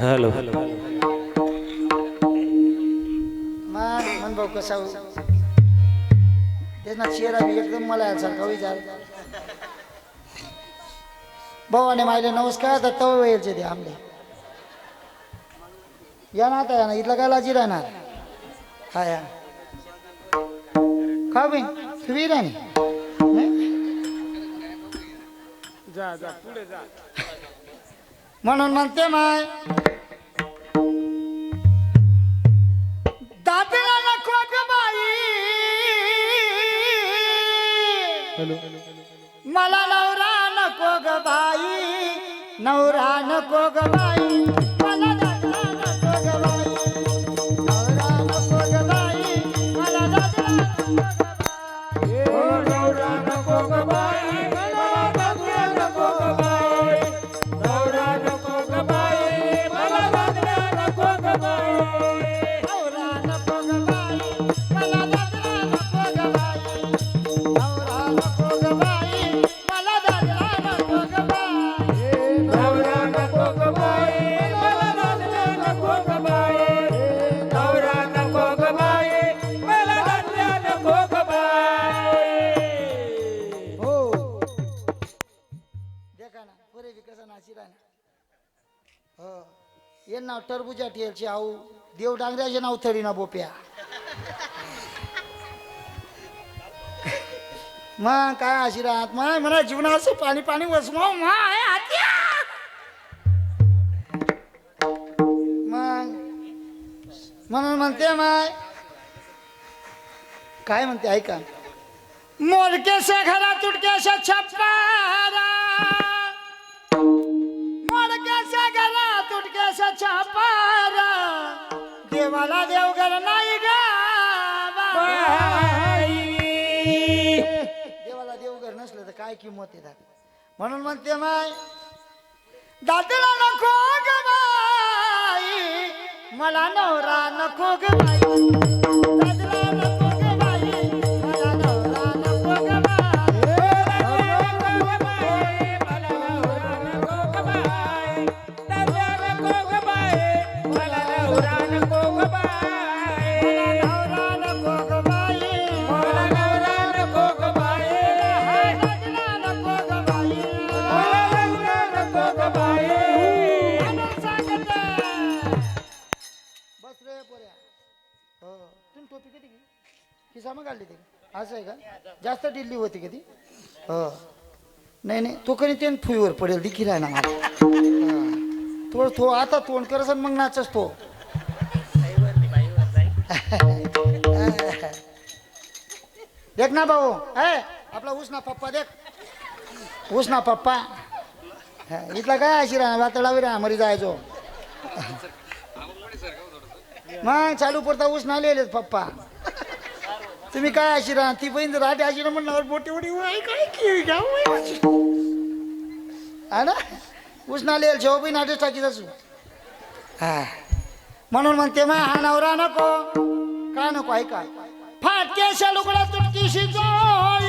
Hello. मग मन भाऊ कसा हो? तेच ना चेहरा बी एकदम मला यासारखा विचार भावाने मायले नमस्कार तर तव वेळचे ते आमले. या ना आता या ना इथलं काय लाजी राहणार? हा या. का बी तुम्ही राणी जा जा पुढे जा. म्हणून म्हणते माय मला नवरा नको ग बाई नवरा नको ग बाई. मला दादला नको ग बाई नवरा नको ग बाई. मला दादला नको ग बाई. नवरा कसा पुरे विकसा ना? हो. ये नाव टरबुजा टेलचे आऊ. देव डांगऱ्याचे नाव थरी ना बोप्या. मग काय अशी राहत? माय म्हणा असं पाणी पाणी वसमाव माय आत्या! मग म्हणून म्हणते माय. काय म्हणते ऐका. मोडकेसे घरा तुटकेसे छप्पा जर नसलं तर काय किंमत आहे दादा? म्हणून म्हणते माय दादला नको ग बाई मला नवरा नको ग बाई. खिसा मग काढली ते. असं आहे का? जास्त डिल्ली होती कधी हो. नाही नाही. तो कधी ते फुईवर पडेल दिखी राही ना मला हा. थोडं थो आता तोंड करस आणि मग नाचस तो. देख ना भाऊ. है आपला उसना पप्पा देख. उसना पप्पा. हा, इथला काय अशी राहणार वातडावी राहा मरी जायचो. मग चालू पडता ऊस ना लिहिलेत पप्पा. तुम्ही काय अशी राहा ती बहीण जर राहते अशी म्हणणार मोठी मोठी वाय काय की घ्या हा ना? ऊस ना शेव बहीण आठच टाकीत असू हा. म्हणून म्हणते मा हा नवरा नको. का नको ऐका. फाटक्याशा लुगडा तुटकीशी जोड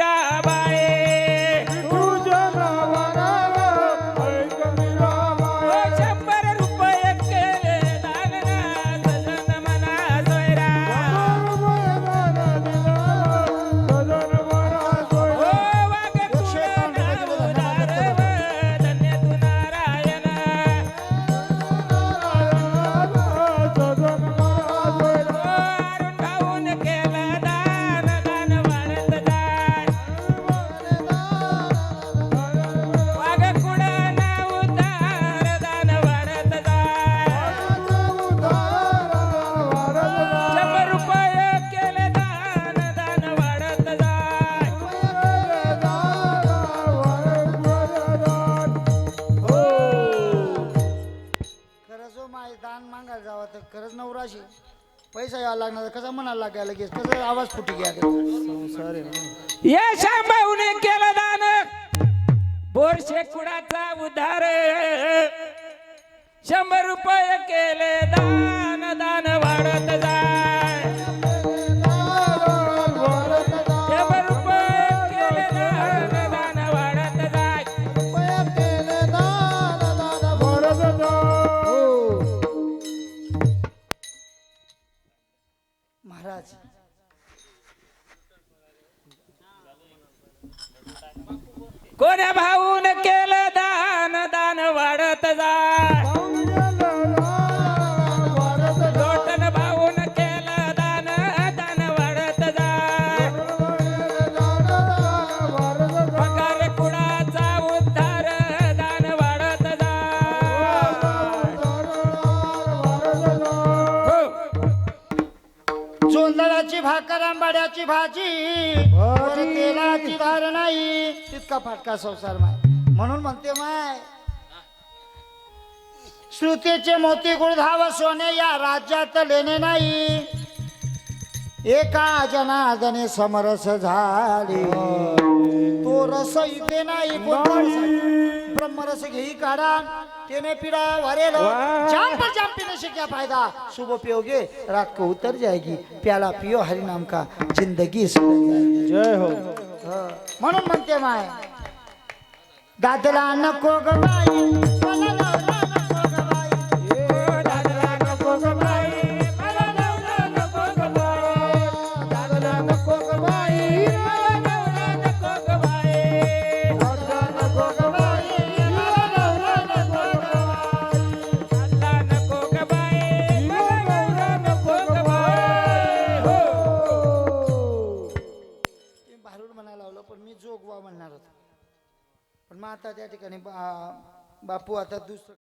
एक खरंच नवराशी पैसा यावा लागणार कसा म्हणायला लागायला लगेच कसं आवाज फुटी घ्या. संसार यश केलं दान. बोरशे कुणाचा उधार. शंभर रुपये केले. कोण्या भाऊन आंबाड्याची भाजी. वर तेलाची धार नाही. तितका फाटका संसार माय. म्हणून म्हणते माय श्रुतीचे मोती गुळ धाव सोने या राज्यात लेणे नाही. एका जनार्दने समरस झाले. तो रस इथे नाही रस? ब्रह्मरस घेई काढा तेने पिड़ा वरेलो. जाम पर जाम पीने से क्या फायदा? सुबह पियोगे रात को उतर जाएगी. प्याला पियो हरि नाम का जिंदगी जय हो. म्हणून म्हणते माय दादला नको ग आता त्या ठिकाणी बा- बापू आता दुसरं